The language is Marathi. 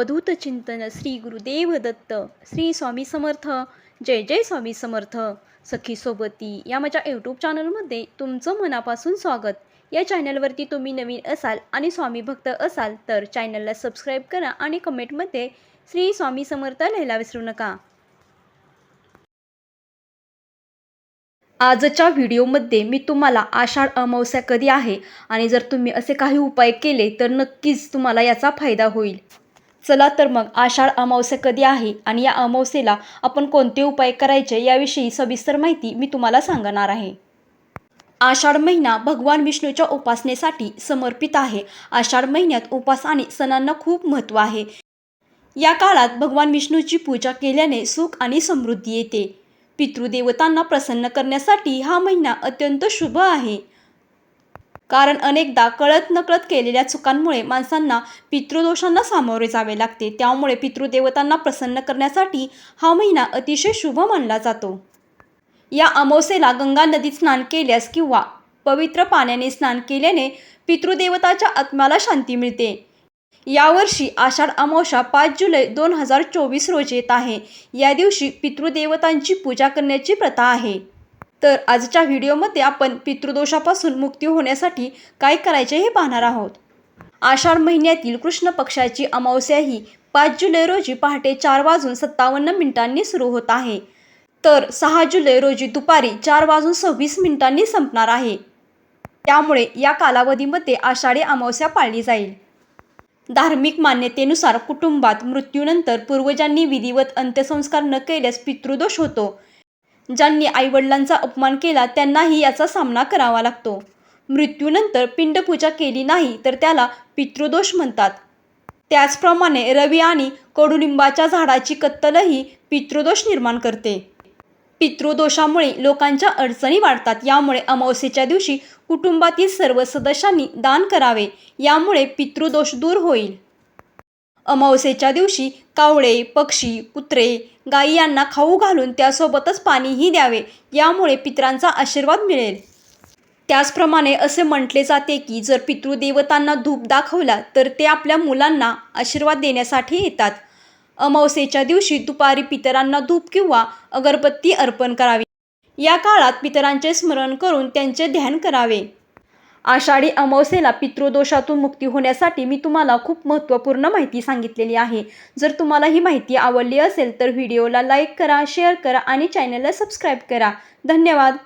अवधूत चिंतन श्री गुरुदेव दत्त श्री स्वामी समर्थ जय जय स्वामी समर्थ. सखी सोबती या माझ्या यूट्यूब चॅनलमध्ये तुमचं मनापासून स्वागत. या चॅनलवरती तुम्ही नवीन असाल आणि स्वामी भक्त असाल तर चॅनलला सबस्क्राईब करा आणि कमेंटमध्ये श्री स्वामी समर्थ लिहायला विसरू नका. आजच्या व्हिडिओमध्ये मी तुम्हाला आषाढ अमावस्या कधी आहे आणि जर तुम्ही असे काही उपाय केले तर नक्कीच तुम्हाला याचा फायदा होईल. चला तर मग आषाढ अमावस्या कधी आहे आणि या अमावस्येला आपण कोणते उपाय करायचे याविषयी सविस्तर माहिती मी तुम्हाला सांगणार आहे. आषाढ महिना भगवान विष्णूच्या उपासनेसाठी समर्पित आहे. आषाढ महिन्यात उपास आणि सणांना खूप महत्त्व आहे. या काळात भगवान विष्णूची पूजा केल्याने सुख आणि समृद्धी येते. पितृदेवतांना प्रसन्न करण्यासाठी हा महिना अत्यंत शुभ आहे. कारण अनेकदा कळत नकळत केलेल्या चुकांमुळे माणसांना पितृदोषांना सामोरे जावे लागते. त्यामुळे पितृदेवतांना प्रसन्न करण्यासाठी हा महिना अतिशय शुभ मानला जातो. या अमावस्येला गंगा नदीत स्नान केल्यास किंवा पवित्र पाण्याने स्नान केल्याने पितृदेवताच्या आत्म्याला शांती मिळते. यावर्षी आषाढ अमावस्या पाच जुलै दोन हजार चोवीस रोजी येत आहे. या दिवशी पितृदेवतांची पूजा करण्याची प्रथा आहे. तर आजच्या व्हिडिओमध्ये आपण पितृदोषापासून मुक्ती होण्यासाठी काय करायचे हे पाहणार आहोत. आषाढ महिन्यातील कृष्ण पक्षाची अमावस्या ही पाच जुलै रोजी पहाटे चार वाजून सत्तावन्न मिनिटांनी सुरू होत आहे. तर सहा जुलै रोजी दुपारी चार वाजून सव्वीस मिनिटांनी संपणार आहे. त्यामुळे या कालावधीमध्ये आषाढी अमावस्या पाळली जाईल. धार्मिक मान्यतेनुसार कुटुंबात मृत्यूनंतर पूर्वजांनी विधिवत अंत्यसंस्कार न केल्यास पितृदोष होतो. ज्यांनी आईवडिलांचा अपमान केला त्यांनाही याचा सामना करावा लागतो. मृत्यूनंतर पिंडपूजा केली नाही तर त्याला पितृदोष म्हणतात. त्याचप्रमाणे रवी आणि कडुलिंबाच्या झाडाची कत्तलही पितृदोष निर्माण करते. पितृदोषामुळे लोकांच्या अडचणी वाढतात. यामुळे अमावस्येच्या दिवशी कुटुंबातील सर्व सदस्यांनी दान करावे. यामुळे पितृदोष दूर होईल. अमावस्येच्या दिवशी कावळे पक्षी कुत्रे गाई यांना खाऊ घालून त्यासोबतच पाणीही द्यावे यामुळे पितरांचा आशीर्वाद मिळेल. त्याचप्रमाणे असे म्हटले जाते की जर पितृदेवतांना धूप दाखवला तर ते आपल्या मुलांना आशीर्वाद देण्यासाठी येतात. अमावस्येच्या दिवशी दुपारी पितरांना धूप किंवा अगरबत्ती अर्पण करावी. या काळात पितरांचे स्मरण करून त्यांचे ध्यान करावे. आषाढी अमावस्येला पितृदोषातून मुक्ती होण्यासाठी मी तुम्हाला खूप महत्त्वपूर्ण माहिती सांगितलेली आहे. जर तुम्हाला ही माहिती आवडली असेल तर व्हिडिओला लाईक करा शेअर करा आणि चॅनलला सबस्क्राईब करा. धन्यवाद.